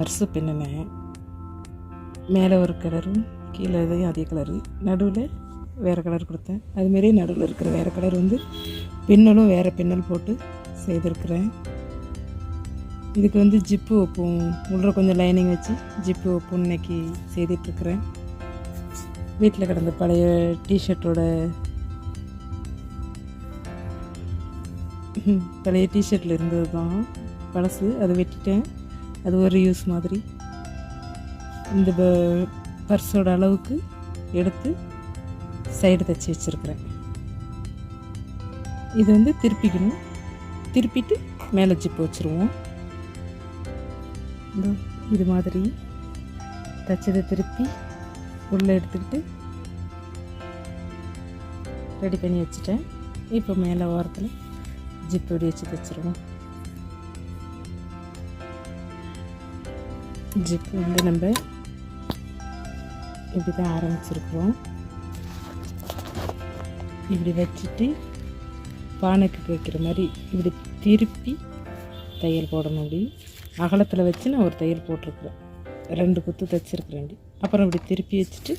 Purse பின்னினேன் மேலே ஒரு கலரும் கீழே இதையும் அதே கலரு நடுவில் வேறு கலர் கொடுத்தேன். அதுமாரி நடுவில் இருக்கிற வேறு கலர் வந்து பின்னலும் வேறு பின்னல் போட்டு செய்திருக்கிறேன். இதுக்கு வந்து ஜிப்பு வைப்போம் உள்ள கொஞ்சம் லைனிங் வச்சு ஜிப்பு வைப்போம் இன்னைக்கு செய்துட்ருக்குறேன் வீட்டில் கிடந்த பழைய டிஷர்ட்டோட பழைய டிஷர்ட்டில் இருந்தது தான் பழசு. அதை வெட்டிட்டேன். அது ஒரு யூஸ் மாதிரி. இந்த ப- பர்ஸோட அளவுக்கு எடுத்து சைடு தைச்சி வச்சுருக்குறேன். இது வந்து திருப்பிக்கணும். திருப்பிட்டு மேலே ஜிப்பு வச்சுருவோம். இது மாதிரி தைச்சதை திருப்பி உள்ளே எடுத்துக்கிட்டு ரெடி பண்ணி வச்சுட்டேன். இப்போ மேலே ஓரத்தில் ஜிப் இப்படி வச்சு தைச்சிருவோம். ஜிப் வந்து நம்ம இப்படி தான் ஆரம்பிச்சிருக்கிறோம். இப்படி வச்சுட்டு பானைக்கு வைக்கிற மாதிரி இப்படி திருப்பி தையல் போடணும் அப்படி. அகலத்தில் வச்சு நான் ஒரு தையல் போட்டிருக்குறேன். ரெண்டு குத்து தைச்சிருக்கிறேன் அப்படி. அப்புறம் இப்படி திருப்பி வச்சுட்டு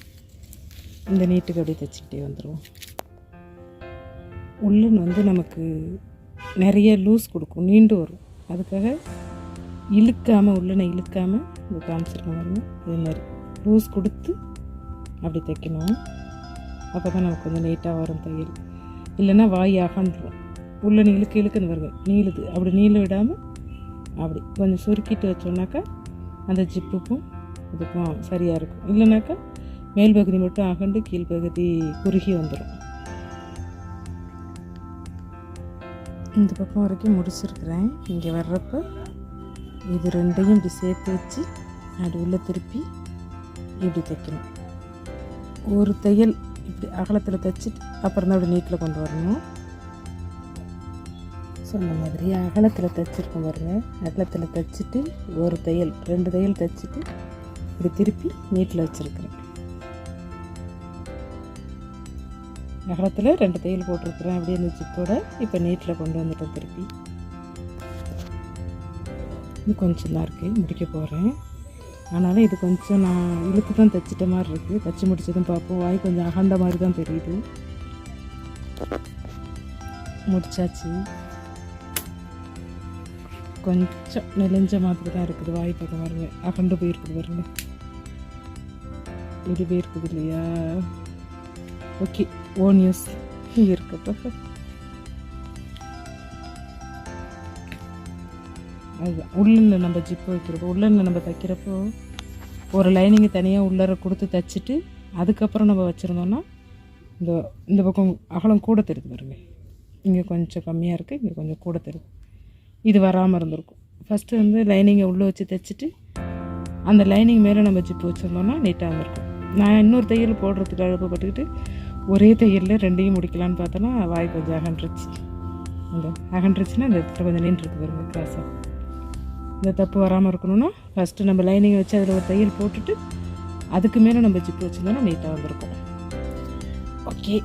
இந்த நீட்டுக்கு அப்படியே தைச்சிக்கிட்டே வந்துடுவோம் உள்ளன் வந்து நமக்கு நிறைய லூஸ் கொடுக்கும் நீண்டு வரும். அதுக்காக இழுக்காமல் உள்ளனை இழுக்காமல் இது காமிச்சிருக்க பாருங்க. இதே மாதிரி லூஸ் கொடுத்து அப்படி தைக்கணும். அப்போ தான் நமக்கு கொஞ்சம் நீட்டாக வரும் தையல். இல்லைன்னா வாய் அகன்றும். உள்ளே இழுக்க இழுக்குன்னு வருங்க நீளுது. அப்படி நீள விடாமல் அப்படி கொஞ்சம் சுருக்கிட்டு வச்சோம்னாக்கா அந்த ஜிப்புக்கும் இதுக்கும் சரியாக இருக்கும். இல்லைனாக்கா மேல் பகுதி மட்டும் அகண்டு கீழ் பகுதி குறுகி வந்துடும் இந்த பக்கம் வரைக்கும் முடிச்சிருக்கிறேன். இங்கே வர்றப்போ இது ரெண்டையும் இப்படி சேர்த்து வச்சு அது உள்ளே திருப்பி இப்படி தைக்கணும். ஒரு தையல் இப்படி அகலத்தில் தைச்சிட்டு அப்புறம் தான் அப்படி நீட்டில் கொண்டு வரணும். சொன்ன மாதிரி அகலத்தில் தைச்சிருக்கோம் பாருங்க. அகலத்தில் தைச்சிட்டு ஒரு தையல் ரெண்டு தையல் தைச்சிட்டு இப்படி திருப்பி நீட்டில் வச்சுருக்குறேன். அகலத்தில் ரெண்டு தையல் போட்டிருக்கிறேன். அப்படியே இந்த ஜிப்போட இப்போ நீட்டில் கொண்டு வந்துட்டேன் திருப்பி. இன்னும் கொஞ்சம் தான் இருக்குது முடிக்க போகிறேன் ஆனாலும் இது கொஞ்சம் நான் இழுத்து தான் தைச்சிட்ட மாதிரி இருக்குது தைச்சி முடிச்சதும் பார்ப்போம் வாய் கொஞ்சம் அகண்ட மாதிரி தான் தெரியுது. முடிச்சாச்சு. கொஞ்சம் நெளிஞ்ச மாதிரி தான் இருக்குது. வாய் பக்கம் வருங்க அகண்டு போயிருக்குது வருங்க இது போயிருக்குது இல்லையா? ஓகே. Oh news. இருக்கட்டும் அதுதான் உள்ளனில் நம்ம ஜிப்பு வைக்கிறப்போ உள்ளனில் நம்ம தைக்கிறப்போ ஒரு லைனிங்கை தனியாக உள்ளர கொடுத்து தைச்சிட்டு அதுக்கப்புறம் நம்ம வச்சுருந்தோன்னா இந்த இந்த பக்கம் அகலம் கூட தெரியுது பாருங்க. இங்கே கொஞ்சம் கம்மியாக இருக்குது இங்கே கொஞ்சம் கூட தெரியுது. இது வராமல் இருந்திருக்கும். ஃபஸ்ட்டு வந்து லைனிங்கை உள்ளே வச்சு தைச்சிட்டு அந்த லைனிங் மேலே நம்ம ஜிப்பு வச்சுருந்தோன்னா நீட்டாக இருந்திருக்கும். நான் இன்னொரு தையல் போடுறதுக்கு அழுப்பப்பட்டுக்கிட்டு ஒரே தையலில் ரெண்டையும் முடிக்கலான்னு பார்த்தோன்னா வாய் கொஞ்சம் அகன்றுச்சு. இந்த அகன்றுச்சுன்னா இந்த இடத்துல கொஞ்சம் நின்றுருக்கு பாருங்க கிராஸாக இந்த தப்பு வராமல் இருக்கணும்னா ஃபஸ்ட்டு நம்ம லைனிங் வச்சு அதில் ஒரு தையல் போட்டுட்டு அதுக்கு மேலே நம்ம ஜிப்பு வச்சுருந்தோம்னா நீட்டாக வந்திருக்கும். ஓகே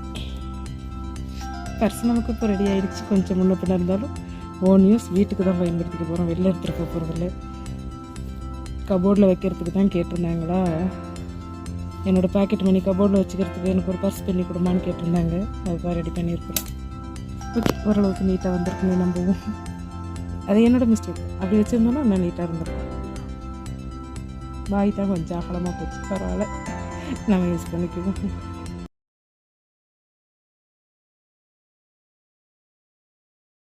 பர்ஸ் நமக்கு இப்போ ரெடி ஆகிடுச்சு கொஞ்சம் முன்ன பின்ன இருந்தாலும் ஓன் யூஸ் வீட்டுக்கு தான் பயன்படுத்திக்க போகிறோம் வெளில எடுத்துகிட்டு போக போகிறதில்ல கபோர்டில் வைக்கிறதுக்கு தான் கேட்டிருந்தாங்களா? என்னோடய பாக்கெட் மணி கபோர்டில் வச்சுக்கிறதுக்கு எனக்கு ஒரு பர்ஸ் பண்ணி கொடுமான்னு கேட்டிருந்தாங்க. அதுதான் ரெடி பண்ணியிருக்கிறோம். ஓகே ஓரளவுக்கு நீட்டாக வந்திருக்குன்னு நம்புவோம் அது என்னோட மிஸ்டேக் அப்படி வச்சுருந்தோன்னா நான் நீட்டாக இருந்திருக்கும் பாய் தான் கொஞ்சம் அகலமாக போச்சு. பரவாயில்ல. நம்ம யூஸ் பண்ணிக்குவோம்.